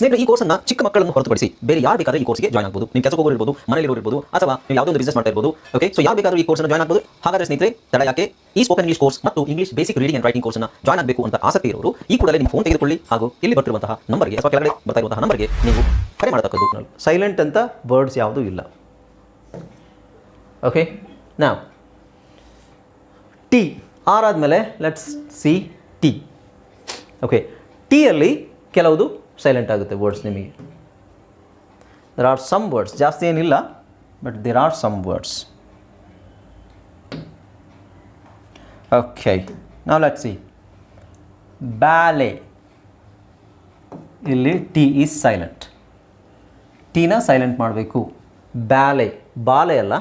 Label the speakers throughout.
Speaker 1: ಸ್ನೇಹಿತರೆ, ಈ ಕೋರ್ಸನ್ನ ಚಿಕ್ಕ ಮಕ್ಕಳನ್ನು ಹೊರತುಪಡಿಸಿ ಬೇರೆ ಯಾರು ಬೇಕಾದ್ರೆ ಈ ಕೋರ್ಸ್ಗೆ ಜಾಯ್ನ್ ಆಗಬಹುದು ನಿಮ್ಮ ಕೆಲಸ ಹೋಗೋರು ಮನೇಲಿ ಇರ್ಬೋದು, ಅಥವಾ ನೀವು ಯಾವುದೋ ಒಂದು ಬಿಸ್ನೆಸ್ ಮಾಡ್ತಾ ಇರ್ಬೋದು ಓಕೆ ಸೊ ಯಾವ ಬೇಕಾದ್ರೂ ಈ ಕೋರ್ಸ್ ಜಾಯ್ನ್ ಆಗಬಹುದು ಹಾಗಾದ್ರೆ ಸ್ನೇಹಿತರೆ, ತಡ ಯಾಕೆ? ಈ ಸ್ಪೋಕನ್ ಇಂಗ್ಲಿಷ್ ಕೋರ್ಸ್ ಮತ್ತು English basic reading and writing ಕೋರ್ಸ್ನ ಜಾಯ್ನ್ ಆಗಬೇಕು ಅಂತ ಆಸಕ್ತಿ ಇರೋರು, ಈ ಕೂಡಲೇ ನಿಮ್ಮ ಫೋನ್ ತೆಗೆದುಕೊಳ್ಳಿ ಹಾಗೂ ಇಲ್ಲಿ ಬರ್ತಿರುವಂತಹ ನಂಬರ್ಗೆ ಅಥವಾ ಕೆಳಗಡೆ ಬರ್ತಾ ಇರುವಂತಹ ನಂಬರ್ಗೆ ನೀವು ಕರೆ ಮಾಡತಕ್ಕದ್ದು.
Speaker 2: ಸೈಲೆಂಟ್ ಅಂತ ವರ್ಡ್ಸ್ ಯಾವುದೂ ಇಲ್ಲ. ಓಕೆ ನಾವು ಟಿ ಆರ್ ಆದಮೇಲೆ ಲೆಟ್ಸ್ ಸಿ ಟಿ ಓಕೆ ಟೀಯಲ್ಲಿ ಕೆಲವುದು ಸೈಲೆಂಟ್ ಆಗುತ್ತೆ ವರ್ಡ್ಸ್ ನಿಮಗೆ. ದರ್ ಆರ್ ಸಮ್ ವರ್ಡ್ಸ್ ಜಾಸ್ತಿ ಏನಿಲ್ಲ but there are some words okay ನಾವು ಲೆಟ್ ಸಿ ಬ್ಯಾಲೆ ಇಲ್ಲಿ ಟಿ ಈಸ್ ಸೈಲೆಂಟ್ ಟೀನ ಸೈಲೆಂಟ್ ಮಾಡಬೇಕು. ಬ್ಯಾಲೆ ಬಾಲೆ ಅಲ್ಲ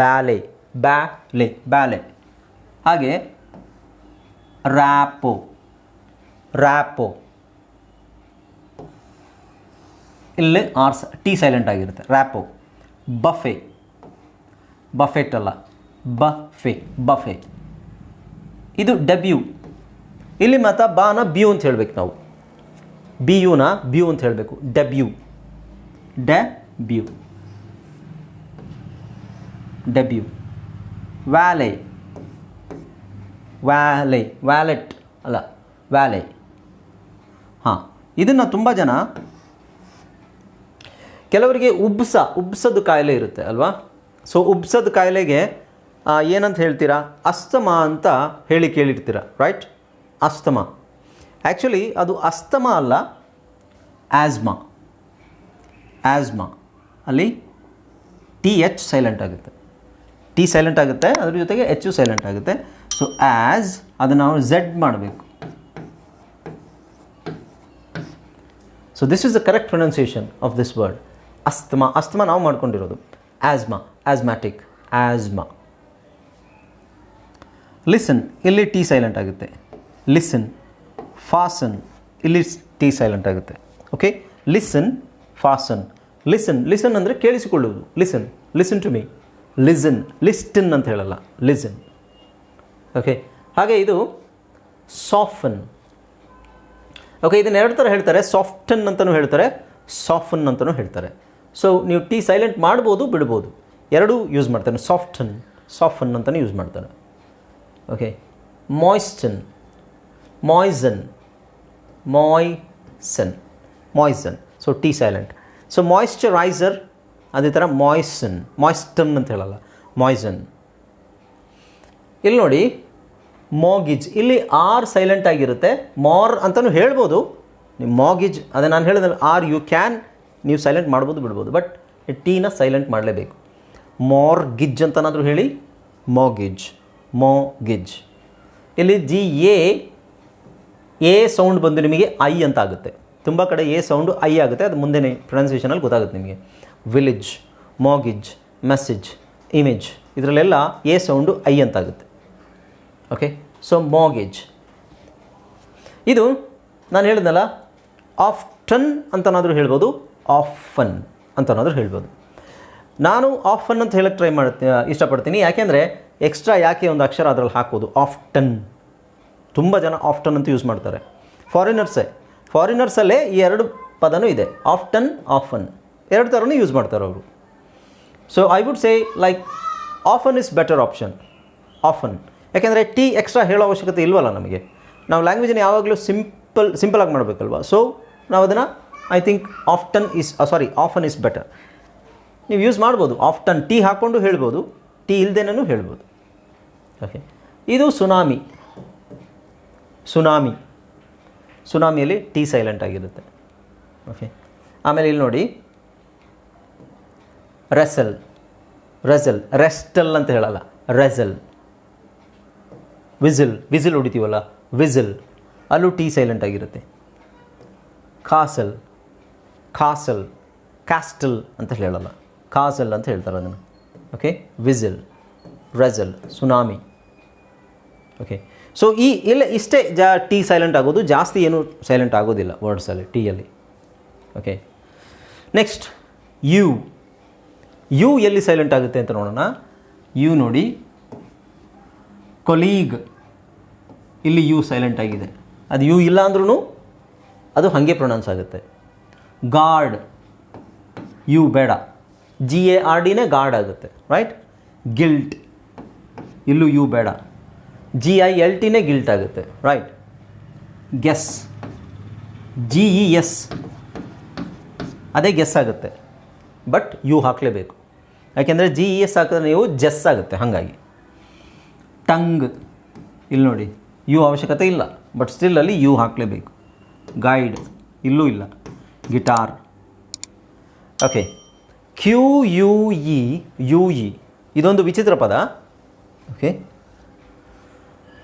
Speaker 2: ಬ್ಯಾಲೆ ಬ್ಯಾಲೆ ಬ್ಯಾಲೆ ಹಾಗೆ ರ್ಯಾಪೋ ರ್ಯಾಪೋ ಇಲ್ಲಿ ಆರ್ ಟಿ ಸೈಲೆಂಟ್ ಆಗಿರುತ್ತೆ. ರ್ಯಾಪೋ ಬಫೆ ಬಫೆಟ್ ಅಲ್ಲ. ಬಫೆ ಬಫೆ ಇದು ಡಬ್ಯೂ ಇಲ್ಲಿ ಮಾತ್ರ ಬಾನ ಬ್ಯೂ ಅಂತ ಹೇಳಬೇಕು ನಾವು. ಬಿ ಯುನ ಬ್ಯೂ ಅಂತ ಹೇಳಬೇಕು. ಡಬ್ಯೂ ಡ ಬ್ಯೂ ಡಬ್ಯೂ ವ್ಯಾಲೆ ವ್ಯಾಲೆ ವ್ಯಾಲೆಟ್ ಅಲ್ಲ. ವ್ಯಾಲೆ ಹಾಂ. ಇದನ್ನು ತುಂಬ ಜನ ಕೆಲವರಿಗೆ ಉಬ್ಸ, ಉಬ್ಸದ ಕಾಯಿಲೆ ಇರುತ್ತೆ ಅಲ್ವಾ? ಸೊ ಉಬ್ಸದ ಕಾಯಿಲೆಗೆ ಏನಂತ ಹೇಳ್ತೀರಾ? ಅಸ್ತಮ ಅಂತ ಹೇಳಿ ಕೇಳಿರ್ತೀರ ರೈಟ್ ಅಸ್ತಮ. ಆ್ಯಕ್ಚುಲಿ ಅದು ಅಸ್ತಮ ಅಲ್ಲ ಆಸ್ಮಾ ಆಸ್ಮಾ ಅಲ್ಲಿ ಟಿ ಎಚ್ ಸೈಲೆಂಟ್ ಆಗುತ್ತೆ. ಟಿ ಸೈಲೆಂಟ್ ಆಗುತ್ತೆ, ಅದ್ರ ಜೊತೆಗೆ ಎಚ್ ಯು ಸೈಲೆಂಟ್ ಆಗುತ್ತೆ. ಸೊ ಆ್ಯಸ್ ಅದನ್ನು ನಾವು ಝೆಡ್ ಮಾಡಬೇಕು. So this is the correct pronunciation of this word asthma, asthma ನಾವು ಮಾಡ್ಕೊಂಡಿರೋದು. Asthma asthmatic asthma. ಲಿಸನ್ ಇಲ್ಲಿ ಟಿ ಸೈಲೆಂಟ್ ಆಗುತ್ತೆ. ಲಿಸನ್ ಫಾಸನ್ ಇಲ್ಲಿ ಟಿ ಸೈಲೆಂಟ್ ಆಗುತ್ತೆ. Okay listen fasten listen listen ಅಂದರೆ ಕೇಳಿಸಿಕೊಳ್ಳುವುದು. Listen listen to me listen listen ಅಂತ ಹೇಳಲ್ಲ. Listen okay ಹಾಗೆ ಇದು ಸಾಫನ್ ಓಕೆ ಇದನ್ನ ಎರಡು ಥರ ಹೇಳ್ತಾರೆ. ಸಾಫ್ಟನ್ ಅಂತಲೂ ಹೇಳ್ತಾರೆ. ಸಾಫನ್ ಅಂತಲೂ ಹೇಳ್ತಾರೆ. ಸೊ ನೀವು ಟಿ ಸೈಲೆಂಟ್ ಮಾಡ್ಬೋದು, ಬಿಡ್ಬೋದು. ಎರಡೂ ಯೂಸ್ ಮಾಡ್ತಾನೆ. ಸಾಫ್ಟನ್ ಸಾಫನ್ ಅಂತಲೇ ಯೂಸ್ ಮಾಡ್ತಾನೆ. Okay moisten moisten moisten moisten so T silent so moisturizer ಅದೇ ಥರ ಮಾಯ್ಸನ್ ಮಾಯ್ಸ್ಟನ್ ಅಂತ ಹೇಳಲ್ಲ. ಮಾಯ್ಸನ್ ಇಲ್ಲಿ ನೋಡಿ ಮಾಗಿಜ್ ಇಲ್ಲಿ ಆರ್ ಸೈಲೆಂಟ್ ಆಗಿರುತ್ತೆ. ಮಾರ್ ಅಂತಲೂ ಹೇಳ್ಬೋದು. ನೀವು ಮಾಗಿಜ್ ಅದೇ ನಾನು ಹೇಳಿದ್ರೆ ಆರ್ ಯು ಕ್ಯಾನ್ ನೀವು ಸೈಲೆಂಟ್ ಮಾಡ್ಬೋದು, ಬಿಡ್ಬೋದು. ಬಟ್ ಟೀನ ಸೈಲೆಂಟ್ ಮಾಡಲೇಬೇಕು. ಮೋರ್ ಗಿಜ್ ಅಂತನಾದರೂ ಹೇಳಿ ಮಾಗಿಜ್ ಮೋಗಿಜ್ ಇಲ್ಲಿ ಜಿ ಎ ಎ ಸೌಂಡ್ ಬಂದು ನಿಮಗೆ ಐ ಅಂತ ಆಗುತ್ತೆ ತುಂಬ ಕಡೆ ಎ ಸೌಂಡು ಐ ಆಗುತ್ತೆ. ಅದು ಮುಂದೆನೇ ಪ್ರೊನೌನ್ಸಿಯೇಷನಲ್ಲಿ ಗೊತ್ತಾಗುತ್ತೆ ನಿಮಗೆ. ವಿಲೇಜ್ ಮಾಗಿಜ್ ಮೆಸೇಜ್ ಇಮೇಜ್ ಇದರಲ್ಲೆಲ್ಲ ಎ ಸೌಂಡು ಐ ಅಂತ ಆಗುತ್ತೆ ಓಕೆ ಸೊ ಮಾಗೇಜ್ ಇದು ನಾನು ಹೇಳಿದ್ನಲ್ಲ ಆಫ್ಟನ್ ಅಂತನಾದರೂ ಹೇಳ್ಬೋದು ಆಫನ್ ಅಂತನಾದರೂ ಹೇಳ್ಬೋದು. ನಾನು ಆಫನ್ ಅಂತ ಹೇಳಕ್ಕೆ ಟ್ರೈ ಮಾಡ್ತೀನಿ ಇಷ್ಟಪಡ್ತೀನಿ. ಯಾಕೆಂದರೆ ಎಕ್ಸ್ಟ್ರಾ ಯಾಕೆ ಒಂದು ಅಕ್ಷರ ಅದರಲ್ಲಿ ಹಾಕೋದು? ಆಫ್ಟನ್ ತುಂಬ ಜನ ಆಫ್ಟನ್ ಅಂತ ಯೂಸ್ ಮಾಡ್ತಾರೆ. ಫಾರಿನರ್ಸೇ ಫಾರಿನರ್ಸಲ್ಲೇ ಈ ಎರಡು ಪದನೂ ಇದೆ. ಆಫ್ಟನ್ ಆಫನ್ ಎರಡು ಥರನೂ ಯೂಸ್ ಮಾಡ್ತಾರೆ ಅವರು. So I would say like often is better option often ಯಾಕೆಂದರೆ ಟಿ ಎಕ್ಸ್ಟ್ರಾ ಹೇಳೋ ಅವಶ್ಯಕತೆ ಇಲ್ವಲ್ಲ ನಮಗೆ? ನಾವು ಲ್ಯಾಂಗ್ವೇಜನ್ನು ಯಾವಾಗಲೂ ಸಿಂಪಲ್ ಸಿಂಪಲಾಗಿ ಮಾಡಬೇಕಲ್ವ? ಸೊ ನಾವು ಅದನ್ನು I think often is sorry often is better ನೀವು ಯೂಸ್ ಮಾಡ್ಬೋದು. ಆಫ್ಟನ್ ಟೀ ಹಾಕ್ಕೊಂಡು ಹೇಳ್ಬೋದು. ಟೀ ಇಲ್ದೇನೂ ಹೇಳ್ಬೋದು. ಓಕೆ ಇದು ಸುನಾಮಿ. ಸುನಾಮಿ. ಸುನಾಮಿಯಲ್ಲಿ ಟೀ ಸೈಲೆಂಟ್ ಆಗಿರುತ್ತೆ. ಓಕೆ ಆಮೇಲೆ ಇಲ್ಲಿ ನೋಡಿ. ರೆಸಲ್ ರೆಸಲ್ ರೆಸ್ಟಲ್ ಅಂತ ಹೇಳಲ್ಲ. ರೆಸಲ್ ವಿಸಿಲ್ ವಿಸಿಲ್ ಹೊಡಿತೀವಲ್ಲ. ವಿಸಿಲ್ ಅಲ್ಲೂ ಟೀ ಸೈಲೆಂಟ್ ಆಗಿರುತ್ತೆ. ಕಾಸಲ್ ಕಾಸಲ್ ಕ್ಯಾಸ್ಟಲ್ ಅಂತ ಹೇಳಲ್ಲ. ಕಾಸಲ್ ಅಂತ ಹೇಳ್ತಾರೆ ಅದನ್ನು. Okay whistle wrestle tsunami. Okay so ಈ, ಇಲ್ಲ, ಇಷ್ಟೇ ಜಾ, ಟಿ ಸೈಲೆಂಟ್ ಆಗೋದು, ಜಾಸ್ತಿ ಏನು ಸೈಲೆಂಟ್ ಆಗೋದಿಲ್ಲ ವರ್ಡ್ಸಲ್ಲಿ ಟೀಯಲ್ಲಿ ಓಕೆ ನೆಕ್ಸ್ಟ್ ಯು. ಯು ಎಲ್ಲಿ ಸೈಲೆಂಟ್ ಆಗುತ್ತೆ ಅಂತ ನೋಡೋಣ. ಯು ನೋಡಿ. ಕೊಲೀಗ್. ಇಲ್ಲಿ ಯು ಸೈಲೆಂಟ್ ಆಗಿದೆ. ಅದು ಯು ಇಲ್ಲ ಅಂದ್ರೂ ಅದು ಹಾಗೆ ಪ್ರೊನೌನ್ಸ್ ಆಗುತ್ತೆ. ಗಾರ್ಡ್. ಯು ಬೇಡ. ಜಿ ಎ ಆರ್ ಡಿನೇ ಗಾರ್ಡ್ ಆಗುತ್ತೆ ರೈಟ್ ಗಿಲ್ಟ್. ಇಲ್ಲೂ ಯು ಬೇಡ. ಜಿ ಐ ಎಲ್ ಟಿನೇ ಗಿಲ್ಟ್ ಆಗುತ್ತೆ right guess. G E S ಅದೇ ಗೆಸ್ ಆಗುತ್ತೆ. ಬಟ್ ಯು ಹಾಕಲೇಬೇಕು. ಯಾಕೆಂದರೆ ಜಿ ಇ ಎಸ್ ಹಾಕಿದ್ರೆ ನೀವು ಜೆಸ್ ಆಗುತ್ತೆ, ಹಾಗಾಗಿ. ಟಂಗ್. ಇಲ್ಲಿ ನೋಡಿ. ಯು ಅವಶ್ಯಕತೆ ಇಲ್ಲ. ಬಟ್ ಸ್ಟಿಲ್ ಅಲ್ಲಿ ಯು ಹಾಕಲೇಬೇಕು. ಗೈಡ್. ಇಲ್ಲೂ ಇಲ್ಲ. Guitar okay Q U E U E ಇದೊಂದು ವಿಚಿತ್ರ ಪದ. ಓಕೆ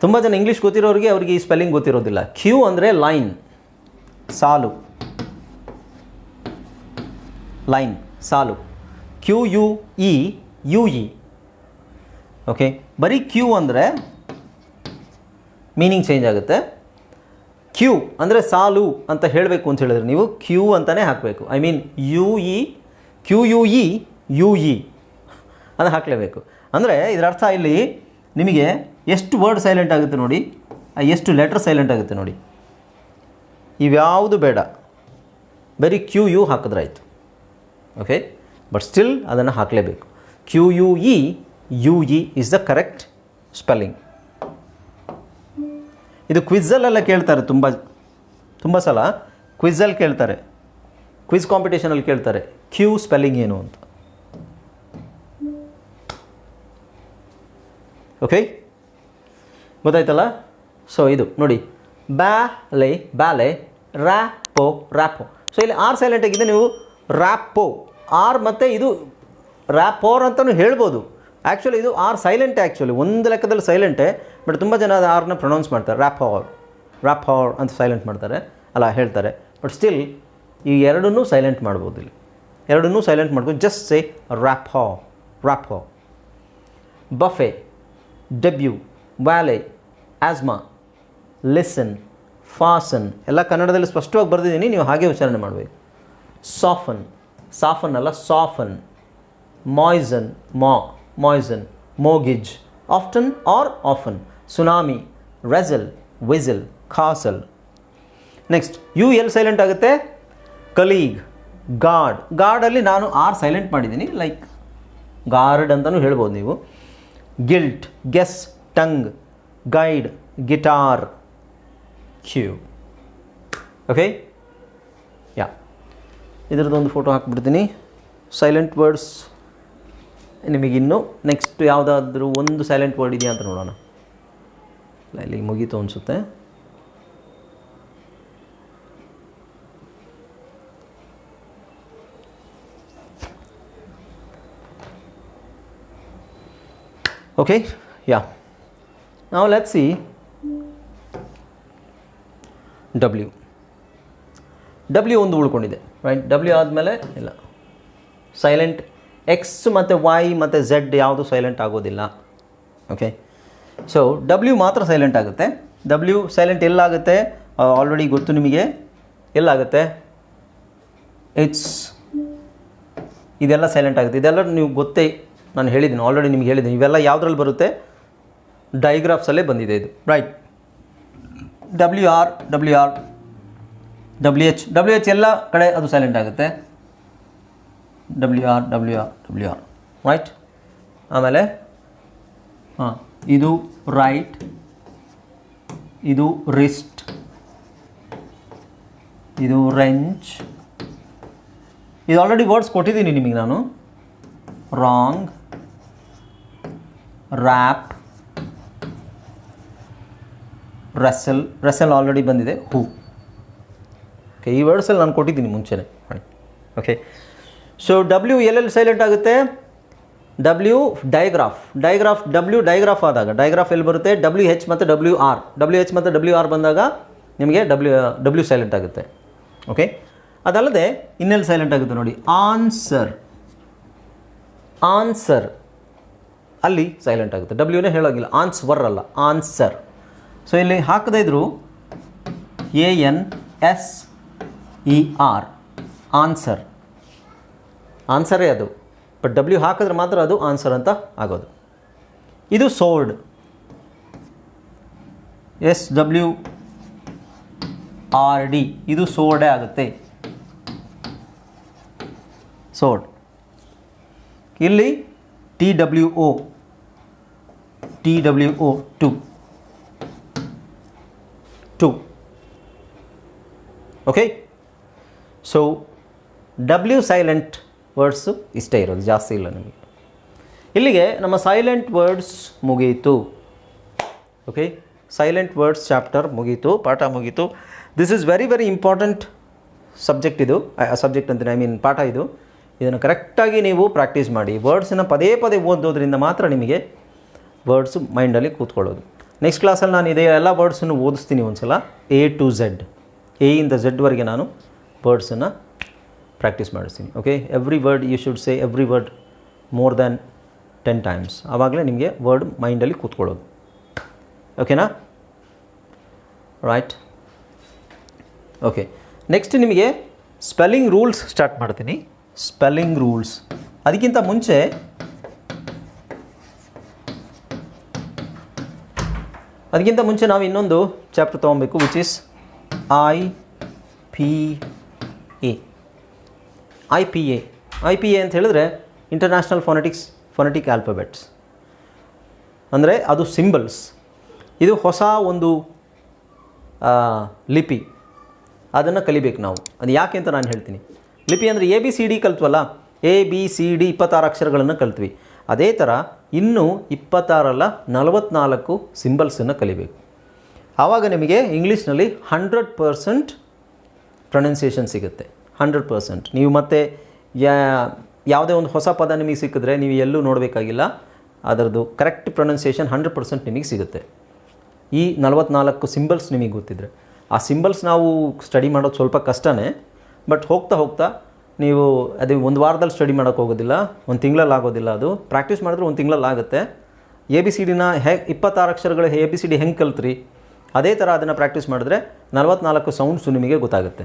Speaker 2: ತುಂಬ ಜನ ಇಂಗ್ಲೀಷ್ ಗೊತ್ತಿರೋರಿಗೆ ಅವರಿಗೆ ಈ ಸ್ಪೆಲ್ಲಿಂಗ್ ಗೊತ್ತಿರೋದಿಲ್ಲ. ಕ್ಯೂ ಅಂದರೆ ಲೈನ್ ಸಾಲು. ಲೈನ್ ಸಾಲು. Q U E U E okay ಬರೀ ಕ್ಯೂ ಅಂದರೆ ಮೀನಿಂಗ್ ಚೇಂಜ್ ಆಗುತ್ತೆ. ಕ್ಯೂ ಅಂದರೆ ಸಾಲು ಅಂತ ಹೇಳಬೇಕು ಅಂತ ಹೇಳಿದ್ರೆ ನೀವು ಕ್ಯೂ ಅಂತಲೇ ಹಾಕಬೇಕು. I mean U E Q U E U E ಅದು ಹಾಕಲೇಬೇಕು. ಅಂದರೆ ಇದರ ಅರ್ಥ ಇಲ್ಲಿ ನಿಮಗೆ ಎಷ್ಟು ವರ್ಡ್ ಸೈಲೆಂಟ್ ಆಗುತ್ತೆ ನೋಡಿ ಎಷ್ಟು ಲೆಟರ್ ಸೈಲೆಂಟ್ ಆಗುತ್ತೆ ನೋಡಿ. ಇವ್ಯಾವುದು ಬೇಡ. ಬರೀ ಕ್ಯೂ ಯು ಹಾಕಿದ್ರಾಯ್ತು. ಓಕೆ ಬಟ್ ಸ್ಟಿಲ್ ಅದನ್ನು ಹಾಕಲೇಬೇಕು. Q U E U E is the correct spelling ಇದು ಕ್ವಿಝಲ್ಲೆಲ್ಲ ಕೇಳ್ತಾರೆ ತುಂಬ ತುಂಬ ಸಲ. ಕ್ವಿಝಲ್ಲಿ ಕೇಳ್ತಾರೆ. ಕ್ವಿಝ್ ಕಾಂಪಿಟೇಷನಲ್ಲಿ ಕೇಳ್ತಾರೆ, ಕ್ಯೂ ಸ್ಪೆಲ್ಲಿಂಗ್ ಏನು ಅಂತ. ಓಕೆ ಗೊತ್ತಾಯ್ತಲ್ಲ? ಸೊ ಇದು, ನೋಡಿ. ಬ್ಯಾ ಲೈ ballet rapport rapport so ಇಲ್ಲಿ ಆರ್ ಸೈಲೆಂಟ್ ಆಗಿದೆ, ನೀವು ರ್ಯಾಪೋ ಆರ್ ಮತ್ತು ಇದು ರ್ಯಾಪೋರ್ ಅಂತಲೂ ಹೇಳ್ಬೋದು. ಆ್ಯಕ್ಚುಲಿ ಇದು ಆರ್ ಸೈಲೆಂಟೆ ಆ್ಯಕ್ಚುಲಿ ಒಂದು ಲೆಕ್ಕದಲ್ಲಿ ಸೈಲೆಂಟೆ ಬಟ್ ತುಂಬ ಜನ ಅದು ಆರ್ನ ಪ್ರೊನೌನ್ಸ್ ಮಾಡ್ತಾರೆ. ರ್ಯಾಪ್ ಹಾರ್ ರ್ಯಾಪ್ ಹಾರ್ ಅಂತ ಸೈಲೆಂಟ್ ಮಾಡ್ತಾರೆ. ಅಲ್ಲ, ಹೇಳ್ತಾರೆ. ಬಟ್ ಸ್ಟಿಲ್ ಈ ಎರಡನ್ನೂ ಸೈಲೆಂಟ್ ಮಾಡ್ಬೋದು ಇಲ್ಲಿ. ಎರಡನ್ನೂ ಸೈಲೆಂಟ್ ಮಾಡ್ಬೋದು ಜಸ್ಟ್ ಸೇ ರ್ಯಾಪ್ ಹಾ ರ್ಯಾಪ್ ಹಾ buffet debut valet asthma listen fasten ಎಲ್ಲ ಕನ್ನಡದಲ್ಲಿ ಸ್ಪಷ್ಟವಾಗಿ ಬರೆದಿದ್ದೀನಿ. ನೀವು ಹಾಗೆ ಉಚ್ಚಾರಣೆ ಮಾಡಬೇಕು. ಸಾಫನ್ ಸಾಫನ್ ಅಲ್ಲ ಸಾಫನ್ ಮಾಯ್ಸನ್ ಮಾ moisten mortgage often or often tsunami wrestle, whistle, castle. Next U ಎಲ್ಲಿ ಸೈಲೆಂಟ್ ಆಗುತ್ತೆ. ಕಲೀಗ್ ಗಾರ್ಡ್ ಗಾರ್ಡಲ್ಲಿ ನಾನು ಆರ್ ಸೈಲೆಂಟ್ ಮಾಡಿದ್ದೀನಿ. ಲೈಕ್ ಗಾರ್ಡ್ ಅಂತಲೂ ಹೇಳ್ಬೋದು ನೀವು. Guilt guess tongue guide guitar queue okay yeah ಇದರದ್ದೊಂದು photo ಹಾಕ್ಬಿಡ್ತೀನಿ. ಸೈಲೆಂಟ್ ವರ್ಡ್ಸ್ ನಿಮಗಿನ್ನು ನೆಕ್ಸ್ಟ್ ಯಾವುದಾದ್ರೂ ಒಂದು ಸೈಲೆಂಟ್ ವರ್ಡ್ ಇದೆಯಾ ಅಂತ ನೋಡೋಣ. ಇಲ್ಲ, ಮುಗೀತು ಅನಿಸುತ್ತೆ. ಓಕೆ ಯಾ ನಾವು ಲೆಟ್ ಸಿ ಡಬ್ಲ್ಯೂ ಡಬ್ಲ್ಯೂ ಒಂದು ಉಳ್ಕೊಂಡಿದೆ ರೈಟ್ ಡಬ್ಲ್ಯೂ ಆದಮೇಲೆ ಇಲ್ಲ. ಸೈಲೆಂಟ್ ಎಕ್ಸ್ ಮತ್ತು ವೈ ಮತ್ತು ಝೆಡ್ ಯಾವುದು ಸೈಲೆಂಟ್ ಆಗೋದಿಲ್ಲ. ಓಕೆ ಸೊ ಡಬ್ಲ್ಯೂ ಮಾತ್ರ ಸೈಲೆಂಟ್ ಆಗುತ್ತೆ. ಡಬ್ಲ್ಯೂ ಸೈಲೆಂಟ್ ಎಲ್ಲಾಗುತ್ತೆ ಆಲ್ರೆಡಿ ಗೊತ್ತು ನಿಮಗೆ? ಎಲ್ಲಾಗುತ್ತೆ ಇಟ್ಸ್ ಇದೆಲ್ಲ ಸೈಲೆಂಟ್ ಆಗುತ್ತೆ. ಇದೆಲ್ಲ ನೀವು ಗೊತ್ತೇ, ನಾನು ಹೇಳಿದ್ದೀನಿ ಆಲ್ರೆಡಿ ನಿಮ್ಗೆ ಹೇಳಿದ್ದೀನಿ. ಇವೆಲ್ಲ ಯಾವುದ್ರಲ್ಲಿ ಬರುತ್ತೆ? ಡೈಗ್ರಾಫ್ಸಲ್ಲೇ ಬಂದಿದೆ ಇದು. Write W R W R W H W H ಎಲ್ಲ ಕಡೆ ಅದು ಸೈಲೆಂಟ್ ಆಗುತ್ತೆ. W R W R W R right ಆಮೇಲೆ, ಹಾಂ, ಇದು ರೈಟ್ ಇದು ರಿಸ್ಟ್ ಇದು ರೆಂಚ್ ಇದು ಆಲ್ರೆಡಿ ವರ್ಡ್ಸ್ ಕೊಟ್ಟಿದ್ದೀನಿ ನಿಮಗೆ ನಾನು. Wrong wrap wrestle wrestle already ಬಂದಿದೆ. ಹೂ ಓಕೆ ಈ ವರ್ಡ್ಸಲ್ಲಿ ನಾನು ಕೊಟ್ಟಿದ್ದೀನಿ ಮುಂಚೆನೆ. ಓಕೆ ಸೊ ಡಬ್ಲ್ಯೂ ಎಲ್ಲೆಲ್ಲಿ ಸೈಲೆಂಟ್ ಆಗುತ್ತೆ? W digraph digraph W digraph ಆದಾಗ ಡೈಗ್ರಾಫ್ ಎಲ್ಲಿ ಬರುತ್ತೆ? ಡಬ್ಲ್ಯೂ ಹೆಚ್ ಮತ್ತು ಡಬ್ಲ್ಯೂ ಆರ್ ಡಬ್ಲ್ಯೂ ಎಚ್ ಮತ್ತು ಡಬ್ಲ್ಯೂ ಆರ್ ಬಂದಾಗ ನಿಮಗೆ ಡಬ್ಲ್ಯೂ ಡಬ್ಲ್ಯೂ ಸೈಲೆಂಟ್ ಆಗುತ್ತೆ. ಓಕೆ ಅದಲ್ಲದೆ, ಇನ್ನೆಲ್ಲಿ ಸೈಲೆಂಟ್ ಆಗುತ್ತೆ ನೋಡಿ? ಆನ್ಸರ್ ಆನ್ಸರ್ ಅಲ್ಲಿ ಸೈಲೆಂಟ್ ಆಗುತ್ತೆ. ಡಬ್ಲ್ಯೂನೇ ಹೇಳೋಂಗಿಲ್ಲ. ಆನ್ಸ್ವರ್ ಅಲ್ಲ. ಆನ್ಸರ್ ಸೊ ಇಲ್ಲಿ ಹಾಕದೇ ಇದ್ರು A N S E R answer ಆನ್ಸರೇ ಅದು. ಬಟ್ ಡಬ್ಲ್ಯೂ ಹಾಕಿದ್ರೆ ಮಾತ್ರ ಅದು ಆನ್ಸರ್ ಅಂತ ಆಗೋದು. ಇದು sword S W R D ಇದು ಸೋರ್ಡೇ ಆಗುತ್ತೆ. ಸೋರ್ಡ್ ಇಲ್ಲಿ T W O T W O two two okay so W silent words ಇಷ್ಟೇ ಇರೋದು, ಜಾಸ್ತಿ ಇಲ್ಲ ನಿಮಗೆ. ಇಲ್ಲಿಗೆ ನಮ್ಮ ಸೈಲೆಂಟ್ ವರ್ಡ್ಸ್ ಮುಗೀತು. ಓಕೆ ಸೈಲೆಂಟ್ ವರ್ಡ್ಸ್ ಚಾಪ್ಟರ್ ಮುಗೀತು, ಪಾಠ ಮುಗೀತು. This is very very important subject ಇದು. ಸಬ್ಜೆಕ್ಟ್ ಅಂತೀನಿ ಐ ಮೀನ್ ಪಾಠ ಇದು. ಇದನ್ನು ಕರೆಕ್ಟಾಗಿ ನೀವು ಪ್ರಾಕ್ಟೀಸ್ ಮಾಡಿ. ವರ್ಡ್ಸನ್ನು ಪದೇ ಪದೇ ಓದೋದ್ರಿಂದ ಮಾತ್ರ ನಿಮಗೆ ವರ್ಡ್ಸು ಮೈಂಡಲ್ಲಿ ಕೂತ್ಕೊಳ್ಳೋದು. ನೆಕ್ಸ್ಟ್ ಕ್ಲಾಸಲ್ಲಿ ನಾನು ಇದೇ ಎಲ್ಲ ವರ್ಡ್ಸನ್ನು ಓದಿಸ್ತೀನಿ ಒಂದು ಸಲ ಎ ಟು ಝೆಡ್ ಎಯಿಂದ ಝೆಡ್ವರೆಗೆ ನಾನು ವರ್ಡ್ಸನ್ನು ಪ್ರಾಕ್ಟೀಸ್ ಮಾಡಿಸ್ತೀನಿ okay every word you should say every word more than ten times ಆವಾಗಲೇ ನಿಮಗೆ ವರ್ಡ್ ಮೈಂಡಲ್ಲಿ ಕೂತ್ಕೊಳ್ಳೋದು. ಓಕೆನಾ ರೈಟ್ ಓಕೆ ನೆಕ್ಸ್ಟ್ ನಿಮಗೆ ಸ್ಪೆಲ್ಲಿಂಗ್ ರೂಲ್ಸ್ ಸ್ಟಾರ್ಟ್ ಮಾಡ್ತೀನಿ. ಸ್ಪೆಲ್ಲಿಂಗ್ ರೂಲ್ಸ್ ಅದಕ್ಕಿಂತ ಮುಂಚೆ ಅದಕ್ಕಿಂತ ಮುಂಚೆ ನಾವು ಇನ್ನೊಂದು ಚಾಪ್ಟರ್ ತೊಗೊಬೇಕು which is I P I P A I P A ಅಂತ ಹೇಳಿದ್ರೆ ಇಂಟರ್ನ್ಯಾಷನಲ್ ಫೋನೆಟಿಕ್ಸ್ ಫೋನೆಟಿಕ್ ಆಲ್ಫಬೆಟ್ಸ್ ಅಂದರೆ ಅದು ಸಿಂಬಲ್ಸ್ ಇದು ಹೊಸ ಒಂದು ಲಿಪಿ. ಅದನ್ನು ಕಲಿಬೇಕು ನಾವು. ಅದು ಯಾಕೆ ಅಂತ ನಾನು ಹೇಳ್ತೀನಿ. ಲಿಪಿ ಅಂದರೆ ಎ ಬಿ ಸಿ ಡಿ ಕಲ್ತ್ವಲ್ಲ? ಎ ಬಿ ಸಿ ಡಿ ಇಪ್ಪತ್ತಾರು ಅಕ್ಷರಗಳನ್ನು ಕಲ್ತ್ವಿ. ಅದೇ ಥರ ಇನ್ನೂ ಇಪ್ಪತ್ತಾರಲ್ಲ ನಲವತ್ನಾಲ್ಕು ಸಿಂಬಲ್ಸನ್ನು ಕಲಿಬೇಕು. ಆವಾಗ ನಿಮಗೆ ಇಂಗ್ಲೀಷ್ನಲ್ಲಿ ಹಂಡ್ರೆಡ್ ಪರ್ಸೆಂಟ್ ಪ್ರೊನೌನ್ಸಿಯೇಷನ್ ಸಿಗುತ್ತೆ. Hundred percent. ನೀವು ಮತ್ತೆ ಯಾ, ಯಾವುದೇ ಒಂದು ಹೊಸ ಪದ ನಿಮಗೆ ಸಿಕ್ಕಿದ್ರೆ ನೀವು ಎಲ್ಲೂ ನೋಡಬೇಕಾಗಿಲ್ಲ. ಅದರದ್ದು ಕರೆಕ್ಟ್ ಪ್ರೊನೌನ್ಸಿಯೇಷನ್ ಹಂಡ್ರೆಡ್ ಪರ್ಸೆಂಟ್ ನಿಮಗೆ ಸಿಗುತ್ತೆ. ಈ ನಲವತ್ನಾಲ್ಕು ಸಿಂಬಲ್ಸ್ ನಿಮಗೆ ಗೊತ್ತಿದ್ರೆ. ಆ ಸಿಂಬಲ್ಸ್ ನಾವು ಸ್ಟಡಿ ಮಾಡೋದು ಸ್ವಲ್ಪ ಕಷ್ಟನೇ ಬಟ್ ಹೋಗ್ತಾ ಹೋಗ್ತಾ ನೀವು ಅದೇ ಒಂದು ವಾರದಲ್ಲಿ ಸ್ಟಡಿ ಮಾಡೋಕ್ಕೆ ಹೋಗೋದಿಲ್ಲ, ಒಂದು ತಿಂಗಳಲ್ಲಿ ಆಗೋದಿಲ್ಲ ಅದು. ಪ್ರಾಕ್ಟೀಸ್ ಮಾಡಿದ್ರೆ ಒಂದು ತಿಂಗಳಲ್ಲಿ ಆಗುತ್ತೆ. ಎ ಬಿ ಸಿ ಡಿನ ಹೆ, ಇಪ್ಪತ್ತಾರು ಅಕ್ಷರಗಳು ಎ ಬಿ ಸಿ ಡಿ ಹೆಂಗೆ ಕಲ್ತ್ರಿ, ಅದೇ ಥರ ಅದನ್ನು ಪ್ರಾಕ್ಟೀಸ್ ಮಾಡಿದ್ರೆ ನಲವತ್ನಾಲ್ಕು ಸೌಂಡ್ಸು ನಿಮಗೆ ಗೊತ್ತಾಗುತ್ತೆ.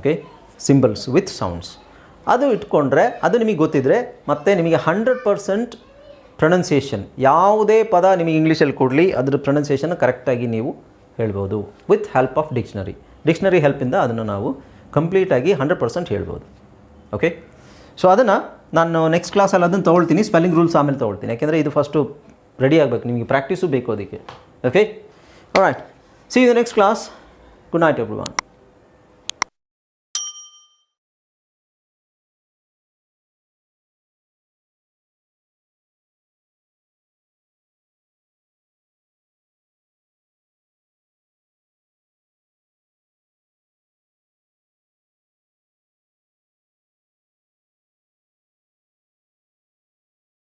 Speaker 2: ಓಕೆ ಸಿಂಬಲ್ಸ್ ವಿತ್ ಸೌಂಡ್ಸ್ ಅದು ಇಟ್ಕೊಂಡ್ರೆ, ಅದು ನಿಮಗೆ ಗೊತ್ತಿದ್ರೆ ಮತ್ತೆ ನಿಮಗೆ ಹಂಡ್ರೆಡ್ ಪರ್ಸೆಂಟ್ ಪ್ರೊನೌನ್ಸಿಯೇಷನ್ ಯಾವುದೇ ಪದ ನಿಮಗೆ ಇಂಗ್ಲೀಷಲ್ಲಿ ಕೊಡಲಿ, ಅದರ ಪ್ರೊನೌನ್ಸಿಯೇಷನ್ ಕರೆಕ್ಟಾಗಿ ನೀವು ಹೇಳ್ಬೋದು. With help of dictionary dictionary ಹೆಲ್ಪಿಂದ ಅದನ್ನು ನಾವು ಕಂಪ್ಲೀಟಾಗಿ ಹಂಡ್ರೆಡ್ ಪರ್ಸೆಂಟ್ ಹೇಳ್ಬೋದು. ಓಕೆ ಸೊ ಅದನ್ನು ನಾನು ನೆಕ್ಸ್ಟ್ ಕ್ಲಾಸಲ್ಲಿ ಅದನ್ನು ತೊಗೊಳ್ತೀನಿ ಸ್ಪೆಲ್ಲಿಂಗ್ ರೂಲ್ಸ್ ಆಮೇಲೆ ತೊಗೊಳ್ತೀನಿ. ಯಾಕೆಂದರೆ ಇದು ಫಸ್ಟು ರೆಡಿ ಆಗಬೇಕು, ನಿಮಗೆ ಪ್ರಾಕ್ಟೀಸು ಬೇಕು ಅದಕ್ಕೆ. Okay right see you next class good night every